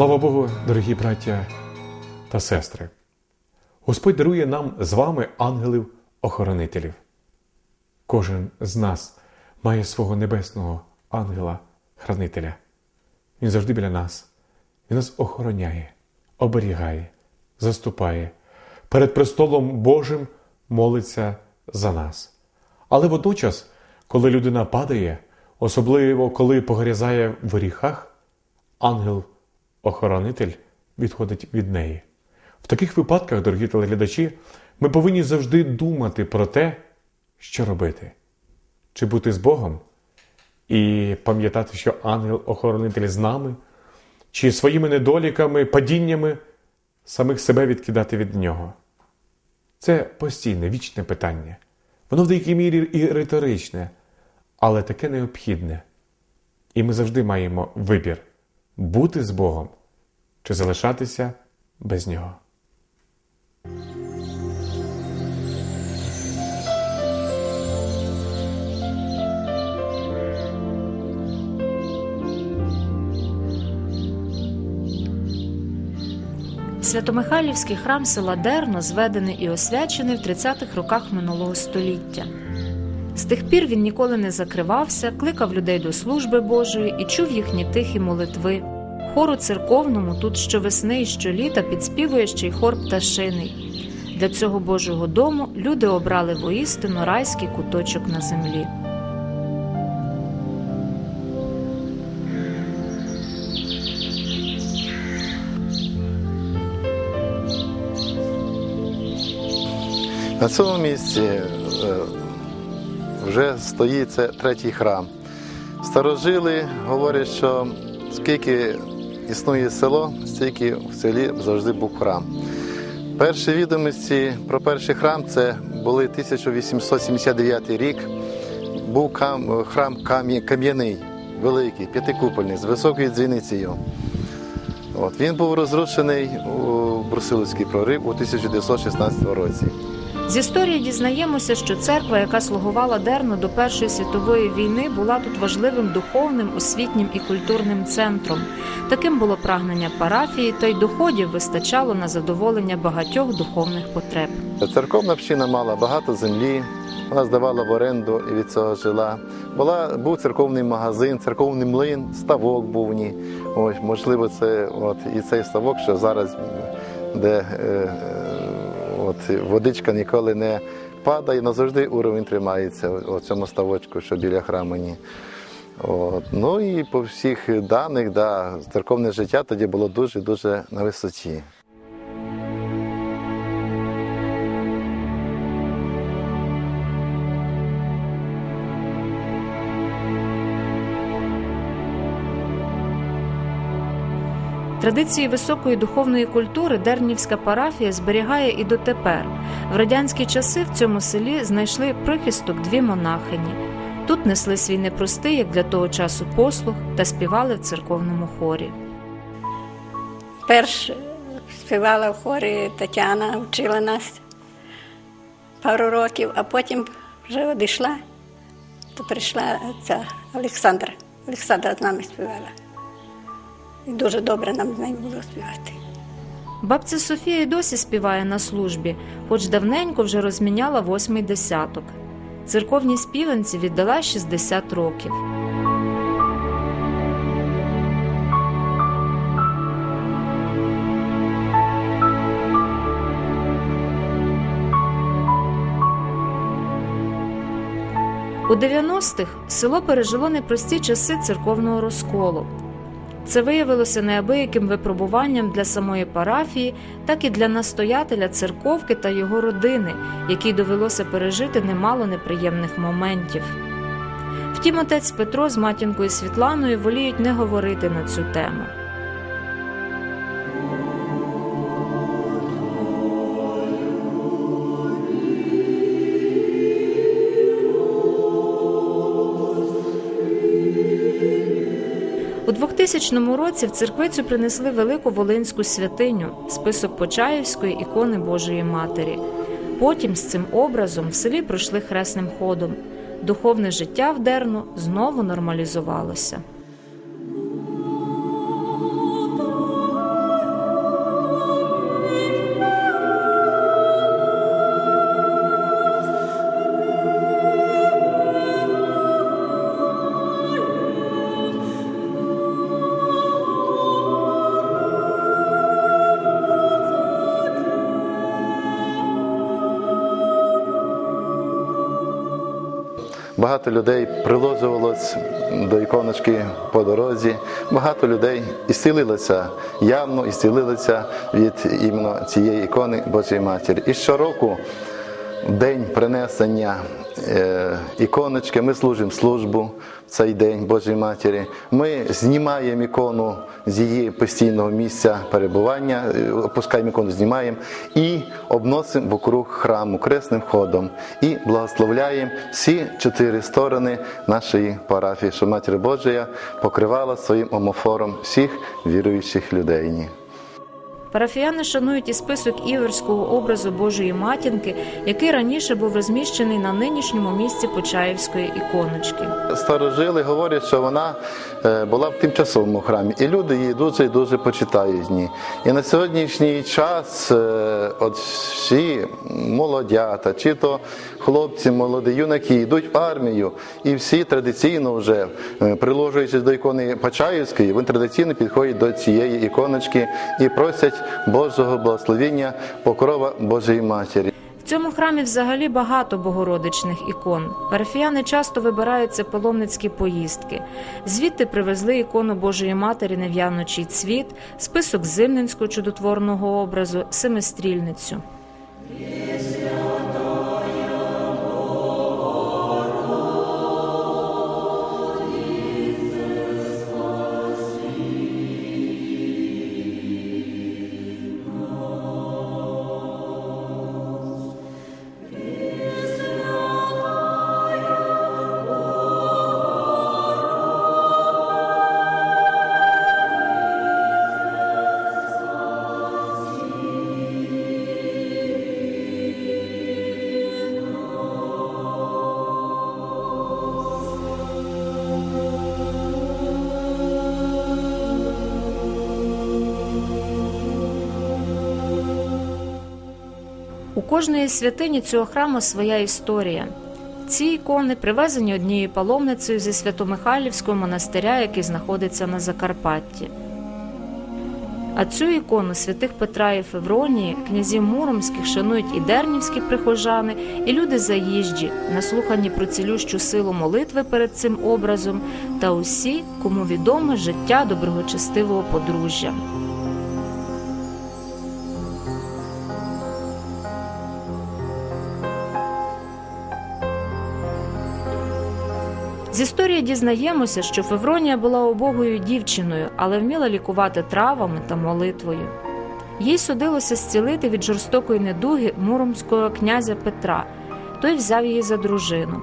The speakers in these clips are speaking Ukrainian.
Слава Богу, дорогі браття та сестри! Господь дарує нам з вами ангелів-охоронителів. Кожен з нас має свого небесного ангела-хранителя. Він завжди біля нас. Він нас охороняє, оберігає, заступає, перед престолом Божим молиться за нас. Але водночас, коли людина падає, особливо коли погрязає в гріхах, ангел-охоронитель відходить від неї. В таких випадках, дорогі телеглядачі, ми повинні завжди думати про те, що робити, чи бути з Богом і пам'ятати, що ангел-охоронитель з нами, чи своїми недоліками, падіннями самих себе відкидати від нього. Це постійне, вічне питання. Воно в деякій мірі і риторичне, але таке необхідне. І ми завжди маємо вибір бути з Богом чи залишатися без Нього. Святомихайлівський храм села Дерно зведений і освячений в 30-х роках минулого століття. З тих пір він ніколи не закривався, кликав людей до служби Божої і чув їхні тихі молитви. Хору церковному тут щовесни і щоліта підспівує ще й хор пташиний. Для цього Божого дому люди обрали воістину райський куточок на землі. На цьому місці е, вже стоїть це третій храм. Старожили говорять, що скільки існує село, стільки в селі завжди був храм. Перші відомості про перший храм це були 1879 рік. Був храм кам'яний, великий, п'ятикупольний, з високою дзвіницею. От, Він був розрушений у Брусиловський прорив у 1916 році. З історії дізнаємося, що церква, яка слугувала Дерну до Першої світової війни, була тут важливим духовним, освітнім і культурним центром. Таким було прагнення парафії, та й доходів вистачало на задоволення багатьох духовних потреб. Церковна община мала багато землі, вона здавала в оренду і від цього жила. Була, Був церковний магазин, церковний млин, ставок був в ній. Ось, можливо, це от, і цей ставок, що зараз де. Е, От, Водичка ніколи не падає, назавжди уровень тримається у цьому ставочку, що біля храмені. От. Ну і по всіх даних, да, церковне життя тоді було дуже-дуже на висоті. Традиції високої духовної культури Дернівська парафія зберігає і дотепер. В радянські часи в цьому селі знайшли прихисток дві монахині. Тут несли свій непростий, як для того часу, послуг та співали в церковному хорі. Перш співала в хорі Тетяна, вчила нас пару років, а потім вже одійшла, то прийшла ця Олександра. Олександра з нами співала. І дуже добре нам з нею було співати. Бабця Софія досі співає на службі, хоч давненько вже розміняла восьмий десяток. Церковній співанці віддала 60 років. У 90-х село пережило непрості часи церковного розколу. Це виявилося неабияким випробуванням для самої парафії, так і для настоятеля церковки та його родини, якій довелося пережити немало неприємних моментів. Втім, отець Петро з матінкою Світланою воліють не говорити на цю тему. 2000 році в церквицю принесли велику волинську святиню, список Почаївської ікони Божої Матері. Потім з цим образом в селі пройшли хресним ходом. Духовне життя в Дерну знову нормалізувалося. Багато людей приложувалось до іконочки по дорозі. Багато людей ісцілилося, явно ісцілилося від іменно цієї ікони Божої Матері. І щороку день принесення іконочки, ми служимо службу в цей день Божої Матері. Ми знімаємо ікону з її постійного місця перебування, е, опускаємо ікону, знімаємо і обносимо вокруг храму кресним ходом і благословляємо всі чотири сторони нашої парафії, що Матір Божия покривала своїм омофором всіх віруючих людей. Парафіяни шанують і список іверського образу Божої матінки, який раніше був розміщений на нинішньому місці Почаївської іконочки. Старожили говорять, що вона е, була в тимчасовому храмі, і люди її дуже і дуже почитають в ній. І на сьогоднішній час е, от всі молодята, чи то хлопці, молоді, юнаки йдуть в армію, і всі традиційно вже е, приложуючись до ікони Почаївської, вони традиційно підходять до цієї іконочки і просять Божого благословення, покрова Божої Матері. В цьому храмі взагалі багато богородичних ікон. Парафіяни часто вибираються паломницькі поїздки. Звідти привезли ікону Божої Матері Нев'яночий цвіт, список зимненського чудотворного образу, семистрільницю. Кожної святині цього храму своя історія. Ці ікони привезені однією паломницею зі Свято-Михайлівського монастиря, який знаходиться на Закарпатті. А цю ікону святих Петра і Февронії, князів Муромських шанують і дернівські прихожани, і люди заїжджі, наслухані про цілющу силу молитви перед цим образом, та усі, кому відоме життя доброгочестивого подружжя. З історії дізнаємося, що Февронія була убогою дівчиною, але вміла лікувати травами та молитвою. Їй судилося зцілити від жорстокої недуги муромського князя Петра. Той взяв її за дружину.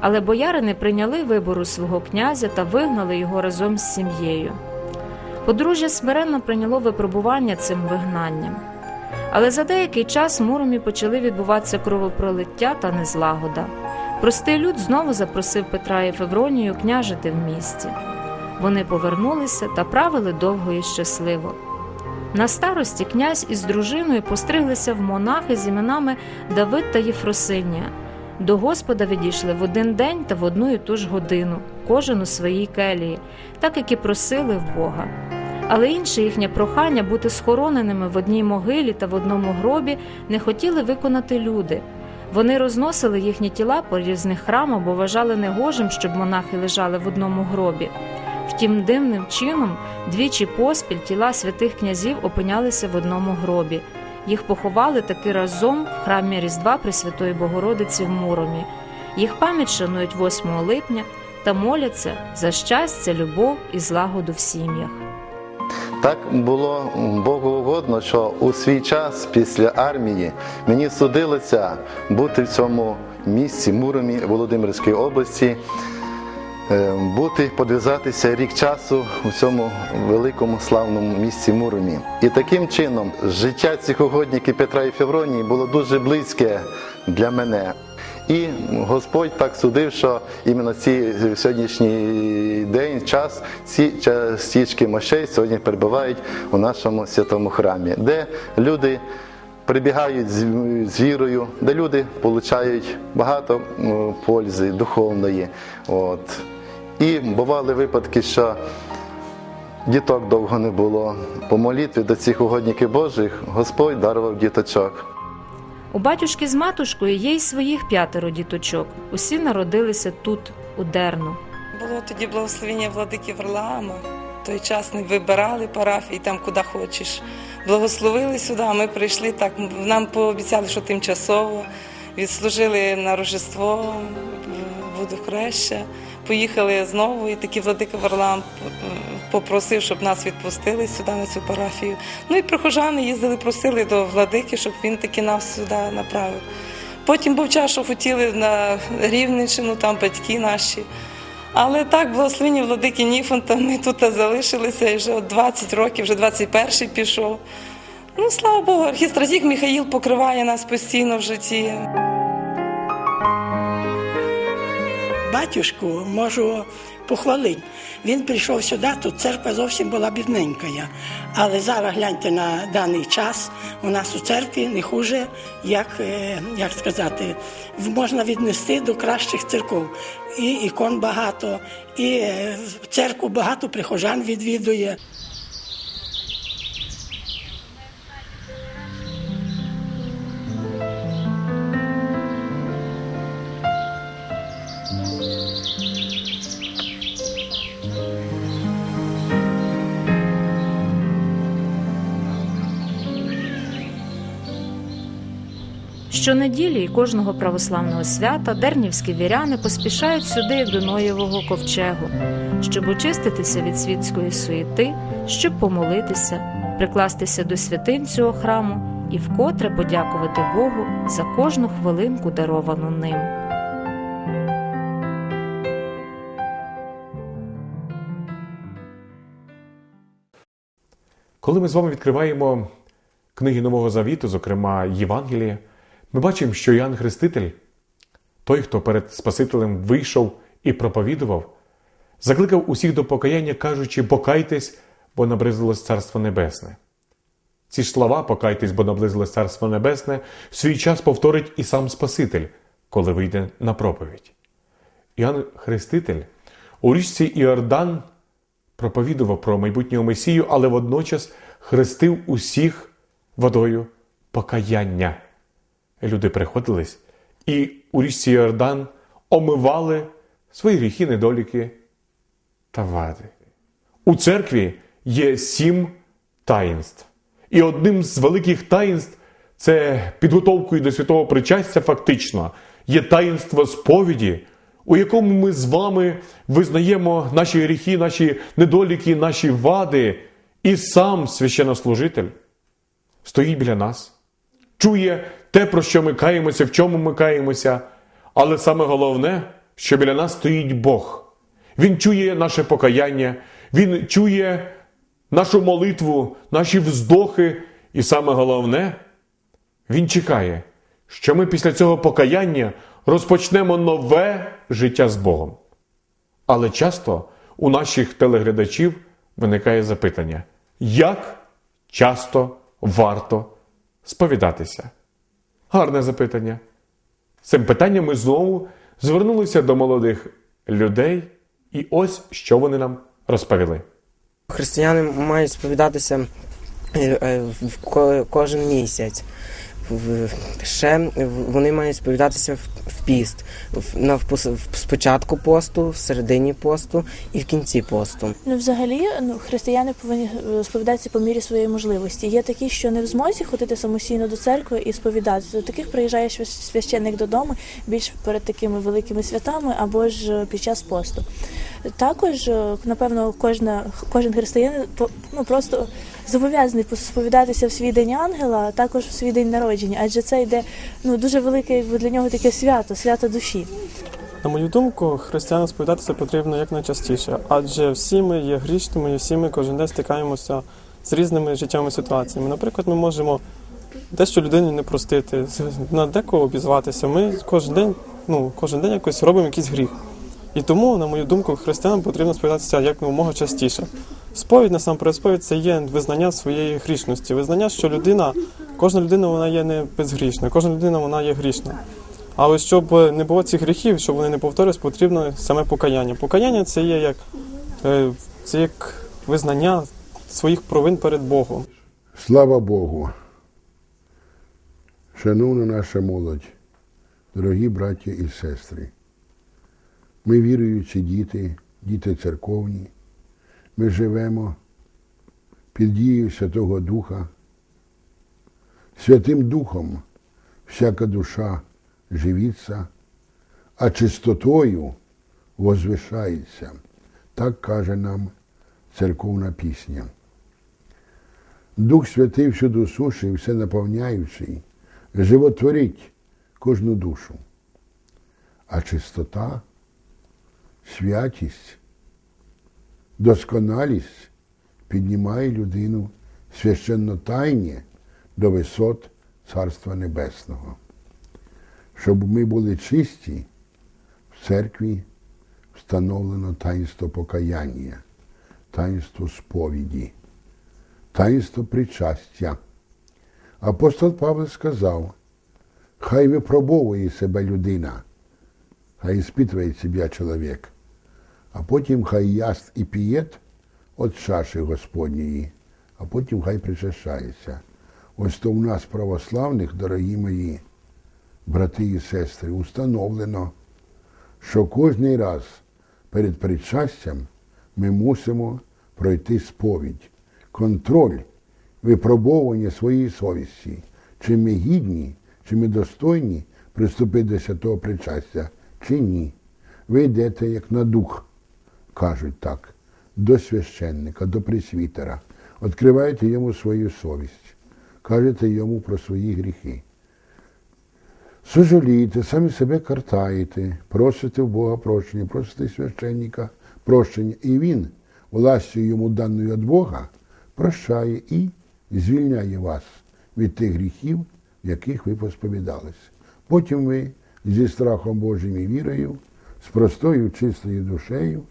Але бояри прийняли вибору свого князя та вигнали його разом з сім'єю. Подружжя смиренно прийняло випробування цим вигнанням. Але за деякий час в Муромі почали відбуватися кровопролиття та незлагода. Простий люд знову запросив Петра і Февронію княжити в місті. Вони повернулися та правили довго і щасливо. На старості князь із дружиною постриглися в монахи з іменами Давид та Єфросинія. До Господа відійшли в один день та в одну і ту ж годину, кожен у своїй келії, так як і просили в Бога. Але інше їхнє прохання бути схороненими в одній могилі та в одному гробі не хотіли виконати люди. Вони розносили їхні тіла по різних храмах, бо вважали негожим, щоб монахи лежали в одному гробі. Втім, дивним чином двічі поспіль тіла святих князів опинялися в одному гробі. Їх поховали таки разом в храмі Різдва Пресвятої Богородиці в Муромі. Їх пам'ять шанують 8 липня та моляться за щастя, любов і злагоду в сім'ях. Так було Богу угодно, що у свій час після армії мені судилося бути в цьому місці Муромі Володимирської області, е, бути, подвізатися рік часу у цьому великому славному місці Муромі. І таким чином життя цих угодників Петра і Февронії було дуже близьке для мене. І Господь так судив, що іменно ці сьогоднішній день, час, ці ча- стічки мощей сьогодні перебувають у нашому святому храмі, де люди прибігають з вірою, де люди отримують багато пользи духовної. От. І бували випадки, що діток довго не було. По молитві до цих угодників Божих Господь дарував діточок. У батюшки з матушкою є й своїх п'ятеро діточок. Усі народилися тут, у Дерну. Було тоді благословення владики Варлаама. Той час не вибирали парафії там, куди хочеш. Благословили сюди, ми прийшли так. Нам пообіцяли, що тимчасово. Відслужили на Рождество, в водохреща. Поїхали знову, і такий владика Варлаам попросив, щоб нас відпустили сюди на цю парафію. Ну і прихожани їздили, просили до владики, щоб він таки нас сюди направив. Потім був час, що хотіли на Рівненщину, там батьки наші. Але так, благословені владики Ніфонта, ми тут залишилися і вже от 20 років, вже 21-й пішов. Ну, слава Богу, архістратік Михаїл покриває нас постійно в житті. Батюшку можу похвалити. Він прийшов сюди, тут церква зовсім була бідненька. Але зараз гляньте на даний час. У нас у церкві не хуже, як, е, як сказати, можна віднести до кращих церков. І ікон багато, і е, церкву багато прихожан відвідує. Щонеділі і кожного православного свята дернівські віряни поспішають сюди до Ноєвого ковчегу, щоб очиститися від світської суєти, щоб помолитися, прикластися до святинь цього храму і вкотре подякувати Богу за кожну хвилинку, даровану ним. Коли ми з вами відкриваємо книги Нового Завіту, зокрема Євангелія, ми бачимо, що Іоанн Хреститель, той, хто перед Спасителем вийшов і проповідував, закликав усіх до покаяння, кажучи, покайтесь, бо наблизилось Царство Небесне. Ці ж слова покайтесь, бо наблизилось Царство Небесне, в свій час повторить і сам Спаситель, коли вийде на проповідь. Іоанн Хреститель у річці Іордан проповідував про майбутнього Месію, але водночас хрестив усіх водою покаяння. Люди приходились і у річці Йордан омивали свої гріхи, недоліки та вади. У церкві є сім таїнств. І одним з великих таїнств це підготовкою до святого причастя, фактично, є таїнство сповіді, у якому ми з вами визнаємо наші гріхи, наші недоліки, наші вади, і сам священнослужитель стоїть біля нас, чує те, про що ми каємося, в чому ми каємося, але саме головне, що біля нас стоїть Бог. Він чує наше покаяння, Він чує нашу молитву, наші вздохи, і саме головне, Він чекає, що ми після цього покаяння розпочнемо нове життя з Богом. Але часто у наших телеглядачів виникає запитання, як часто варто сповідатися? Гарне запитання. Цим питанням ми знову звернулися до молодих людей, і ось що вони нам розповіли. Християни мають сповідатися е, е, кожен місяць. Ще вони мають сповідатися в- в піст. На- Спочатку посту, в середині посту і в кінці посту. Ну, взагалі, ну, християни повинні е, сповідатися по мірі своєї можливості. Є такі, що не в змозі ходити самостійно до церкви і сповідатися. До таких приїжджає свящ- священник додому більш перед такими великими святами або ж е, під час посту. Також, е, напевно, кожна, кожен християнин ну, просто зобов'язаний сповідатися в свій день ангела, а також в свій день народження, адже це йде ну, дуже велике для нього таке свято, свято душі. На мою думку, християнам сповідатися потрібно якнайчастіше, адже всі ми є грішними і всі ми кожен день стикаємося з різними життєвими ситуаціями. Наприклад, ми можемо дещо людині не простити, на декого обізватися. Ми кожен день, ну, кожен день якось робимо якийсь гріх. І тому, на мою думку, християнам потрібно сповідатися якомога частіше. Сповідь насамперед сповідь це є визнання своєї грішності, визнання, що людина, кожна людина вона є не безгрішна, кожна людина вона є грішна. Але щоб не було цих гріхів, щоб вони не повторились, потрібно саме покаяння. Покаяння це є як, е, це як визнання своїх провин перед Богом. Слава Богу. Шановна наша молодь, дорогі браття і сестри, ми віруючі діти, діти церковні, ми живемо під дією Святого Духа. Святим Духом всяка душа живіться, а чистотою возвишається. Так каже нам церковна пісня. Дух Святий всюди суший, все наповняючий, животворить кожну душу. А чистота, святість, досконалість піднімає людину священно тайні до висот Царства Небесного. Щоб ми були чисті, в церкві встановлено таїнство покаяння, таїнство сповіді, таїнство причастя. Апостол Павло сказав, хай випробовує себе людина, хай іспитує себе чоловік, а потім хай яст і пієт от чаші Господньої, а потім хай причащається. Ось то у нас православних, дорогі мої брати і сестри, установлено, що кожний раз перед причастям ми мусимо пройти сповідь, контроль, випробовування своєї совісті, чи ми гідні, чи ми достойні приступити до святого причастя, чи ні. Ви йдете як на дух, кажуть так, до священника, до пресвітера, відкриваєте йому свою совість, кажете йому про свої гріхи. Сожалієте, самі себе картаєте, просите в Бога прощення, просите священника прощення, і він, властю йому даною від Бога, прощає і звільняє вас від тих гріхів, в яких ви посповідались. Потім ви зі страхом Божим і вірою, з простою чистою душею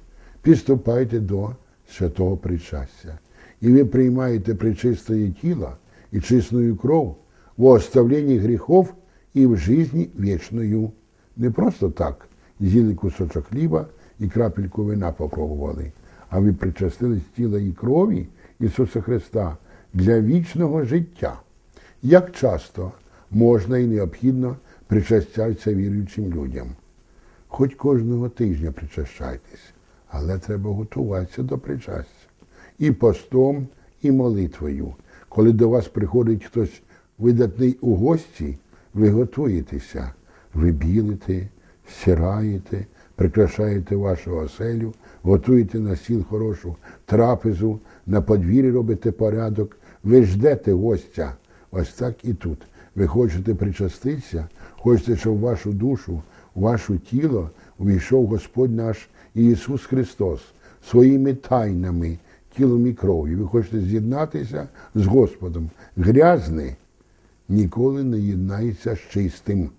підступаєте до святого причастя. І ви приймаєте причистое тіло і чистую кров в оставленні гріхов і в житті вічною. Не просто так з'їли кусочок хліба і крапельку вина попробували, а ви причастились тіла і крові Ісуса Христа для вічного життя. Як часто можна і необхідно причастятися віруючим людям? Хоч кожного тижня причащайтесь, але треба готуватися до причастя. І постом, і молитвою. Коли до вас приходить хтось видатний у гості, ви готуєтеся, ви білите, стираєте, прикрашаєте вашу оселю, готуєте на стіл хорошу трапезу, на подвір'ї робите порядок, ви ждете гостя. Ось так і тут. Ви хочете причаститися, хочете, щоб в вашу душу, в ваше тіло увійшов Господь наш Ісус Христос своїми тайнами, тілом і кров'ю. Ви хочете з'єднатися з Господом. Грязний ніколи не єднається з чистим.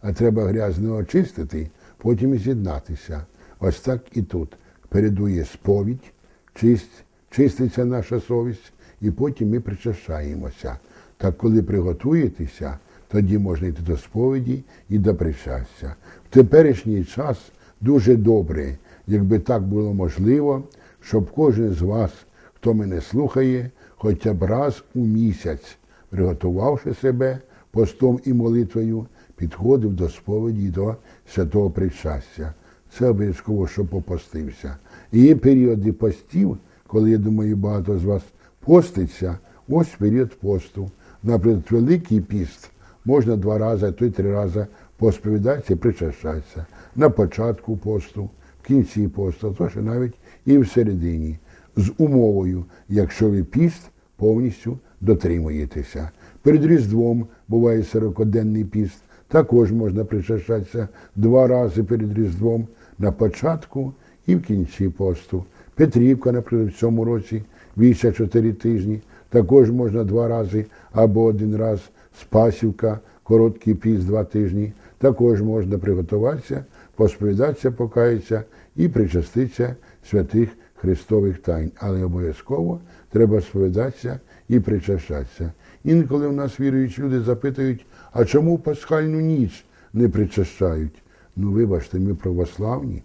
А треба грязне очистити, потім з'єднатися. Ось так і тут. Передує сповідь, чисть, чиститься наша совість, і потім ми причащаємося. Так коли приготуєтеся, тоді можна йти до сповіді і до причастя. В теперішній час дуже добре, якби так було можливо, щоб кожен з вас, хто мене слухає, хоча б раз у місяць, приготувавши себе постом і молитвою, підходив до сповіді до святого причастя. Це обов'язково, що попостився. І є періоди постів, коли, я думаю, багато з вас поститься, ось період посту. Наприклад, Великий піст можна два рази, а то й три рази посповідатися і причащатися. На початку посту, кінці посту, а ще навіть і в середині. З умовою, якщо ви піст повністю дотримуєтеся. Перед Різдвом буває сорокоденний піст, також можна причащатися два рази перед Різдвом на початку і в кінці посту. Петрівка, наприклад, в цьому році віся чотири тижні, також можна два рази або один раз. Спасівка, короткий піст два тижні, також можна приготуватися, посповідатися, покаятися і причаститися святих Христових тайн. Але обов'язково треба сповідатися і причащатися. Інколи в нас віруючі люди запитують, а чому пасхальну ніч не причащають? Ну, вибачте, ми православні.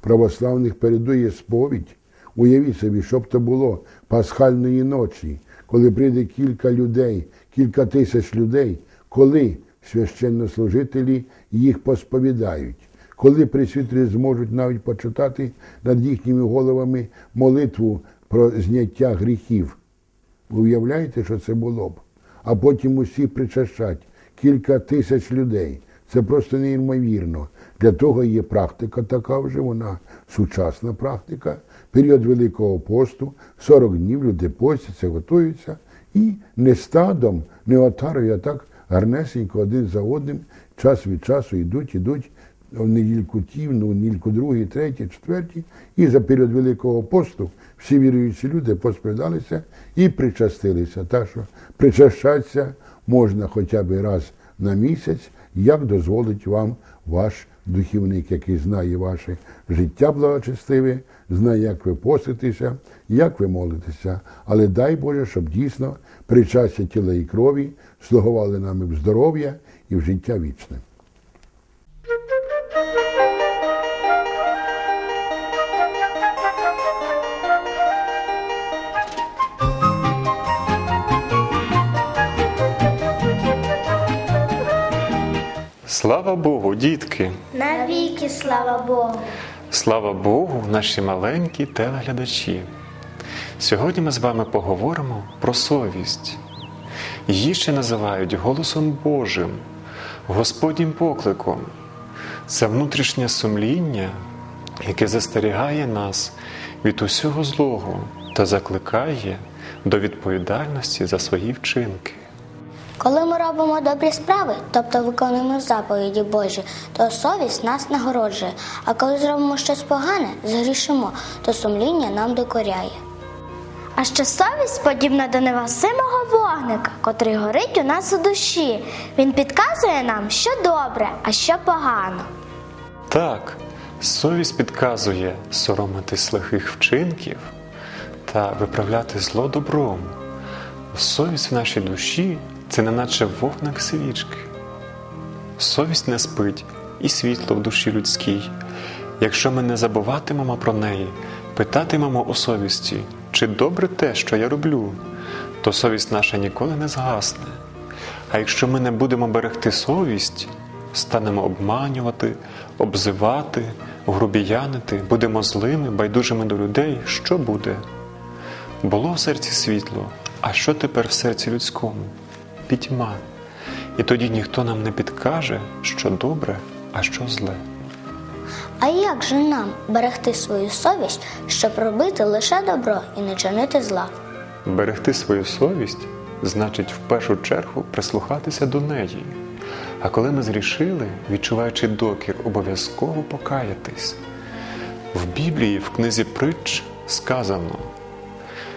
Православних передує сповідь. Уявіть собі, що б то було пасхальної ночі, коли прийде кілька людей, кілька тисяч людей, коли священнослужителі їх посповідають, коли присвітері зможуть навіть почитати над їхніми головами молитву про зняття гріхів. Ви уявляєте, що це було б? А потім усі причащать кілька тисяч людей. Це просто неймовірно. Для того є практика така вже, вона сучасна практика. Період Великого посту, 40 днів люди постяться, готуються і не стадом, не отарою, а так гарнесенько один за одним, час від часу йдуть, йдуть в недільку ті, в недільку другий, третій, четвертій. І за період Великого посту всі віруючі люди посповідалися і причастилися. Так що причащатися можна хоча б раз на місяць, як дозволить вам ваш духівник, який знає ваше життя благочестиве, знає, як ви поститеся, як ви молитеся. Але дай Боже, щоб дійсно причастя тіла і крові слугували нам і в здоров'я і в життя вічне. Слава Богу, дітки! Навіки, слава Богу. Слава Богу, наші маленькі телеглядачі. Сьогодні ми з вами поговоримо про совість. Її ще називають голосом Божим, Господнім покликом. Це внутрішнє сумління, яке застерігає нас від усього злого та закликає до відповідальності за свої вчинки. Коли ми робимо добрі справи, тобто виконуємо заповіді Божі, то совість нас нагороджує. А коли зробимо щось погане, згрішимо, то сумління нам докоряє. А ще совість подібна до невасимого вогника, котрий горить у нас у душі. Він підказує нам, що добре, а що погано. Так, совість підказує соромитись лихих вчинків та виправляти зло добром. Совість в нашій душі це не наче вогник свічки. Совість не спить і світло в душі людській. Якщо ми не забуватимемо про неї, питатимемо у совісті, чи добре те, що я роблю, то совість наша ніколи не згасне. А якщо ми не будемо берегти совість, станемо обманювати, обзивати, грубіянити, будемо злими, байдужими до людей, що буде? Було в серці світло, а що тепер в серці людському? Пітьма. І тоді ніхто нам не підкаже, що добре, а що зле. А як же нам берегти свою совість, щоб робити лише добро і не чинити зла? Берегти свою совість значить в першу чергу прислухатися до неї. А коли ми зрішили, відчуваючи докір, обов'язково покаятись. В Біблії, в книзі притч сказано: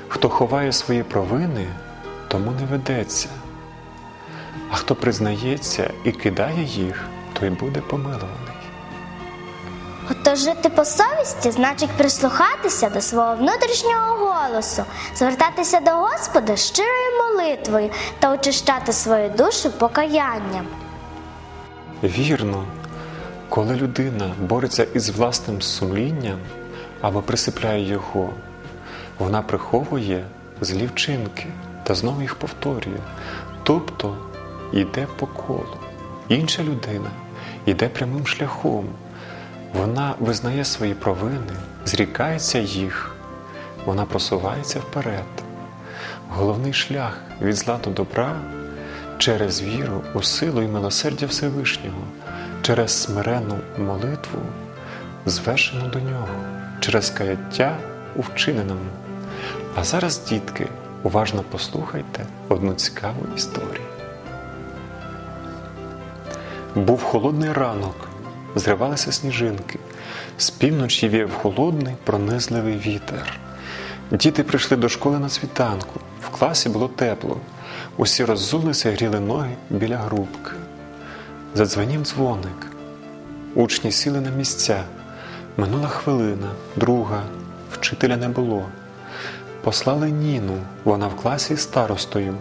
хто ховає свої провини, тому не ведеться. А хто признається і кидає їх, той буде помилований. Отож жити по совісті значить прислухатися до свого внутрішнього голосу, звертатися до Господа щирою молитвою та очищати свою душу покаянням. Вірно, коли людина бореться із власним сумлінням або присипляє його, вона приховує злі вчинки та знову їх повторює, тобто йде по колу. Інша людина йде прямим шляхом. Вона визнає свої провини, зрікається їх, вона просувається вперед. Головний шлях від зла до добра через віру у силу і милосердя Всевишнього, через смиренну молитву, звершену до нього, через каяття у вчиненому. А зараз, дітки, уважно послухайте одну цікаву історію. Був холодний ранок, зривалися сніжинки, з півночі віяв холодний, пронизливий вітер. Діти прийшли до школи на світанку, в класі було тепло. Усі роззулися і гріли ноги біля грубки. Задзвенів дзвоник. Учні сіли на місця. Минула хвилина, друга, вчителя не було. Послали Ніну, вона в класі старостою.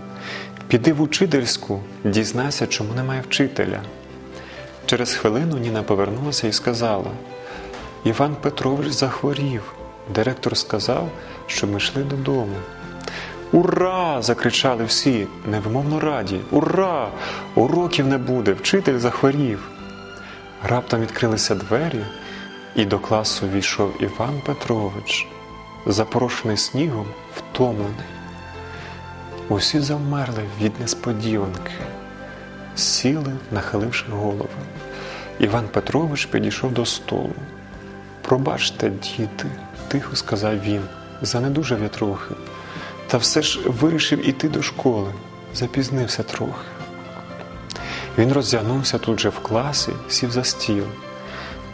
Піди в учительську, дізнайся, чому немає вчителя. Через хвилину Ніна повернулася і сказала: Іван Петрович захворів. Директор сказав, що ми йшли додому. Ура! закричали всі, невимовно раді. Ура! Уроків не буде, вчитель захворів. Раптом відкрилися двері, і до класу війшов Іван Петрович, запорошений снігом, втомлений. Усі завмерли від несподіванки, сіли, нахиливши голови. Іван Петрович підійшов до столу. Пробачте, діти, тихо сказав він, занедужав я трохи. Та все ж вирішив іти до школи, запізнився трохи. Він роздягнувся тут же в класі, сів за стіл,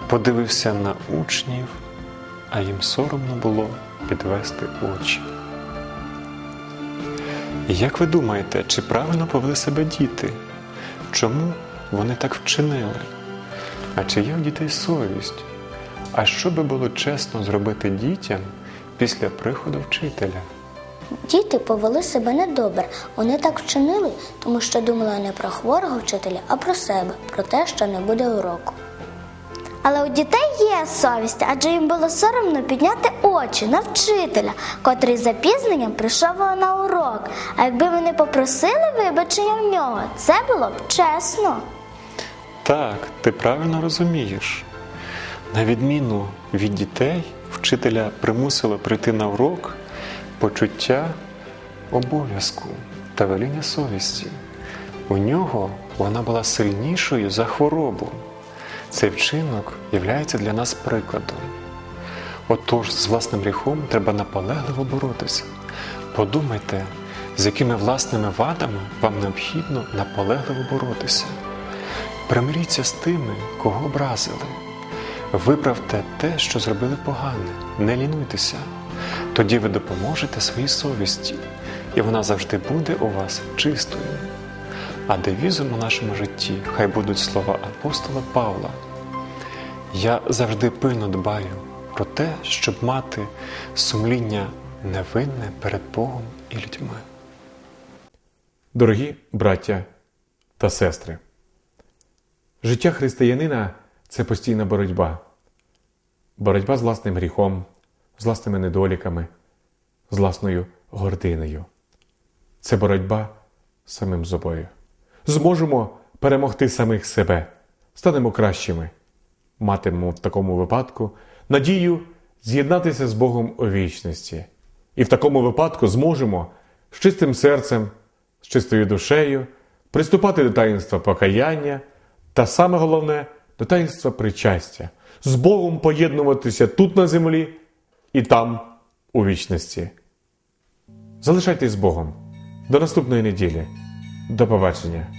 подивився на учнів, а їм соромно було підвести очі. Як ви думаєте, чи правильно повели себе діти? Чому вони так вчинили? А чи є в дітей совість? А що би було чесно зробити дітям після приходу вчителя? Діти повели себе недобре. Вони так вчинили, тому що думали не про хворого вчителя, а про себе, про те, що не буде уроку. Але у дітей є совість, адже їм було соромно підняти очі на вчителя, котрий запізненням прийшов на урок. А якби вони попросили вибачення в нього, це було б чесно. Так, ти правильно розумієш. На відміну від дітей, вчителя примусило прийти на урок почуття обов'язку та веління совісті. У нього вона була сильнішою за хворобу. Цей вчинок є для нас прикладом. Отож, з власним гріхом треба наполегливо боротися. Подумайте, з якими власними вадами вам необхідно наполегливо боротися. Примиріться з тими, кого образили. Виправте те, що зробили погане, не лінуйтеся. Тоді ви допоможете своїй совісті, і вона завжди буде у вас чистою. А девізом у нашому житті хай будуть слова апостола Павла. Я завжди пильно дбаю про те, щоб мати сумління невинне перед Богом і людьми. Дорогі браття та сестри, життя християнина це постійна боротьба. Боротьба з власним гріхом, з власними недоліками, з власною гординою. Це боротьба з самим собою. Зможемо перемогти самих себе, станемо кращими, матимемо в такому випадку надію з'єднатися з Богом у вічності. І в такому випадку зможемо з чистим серцем, з чистою душею приступати до таїнства покаяння та саме головне до таїнства причастя, з Богом поєднуватися тут на землі і там, у вічності. Залишайтесь з Богом. До наступної неділі. До побачення.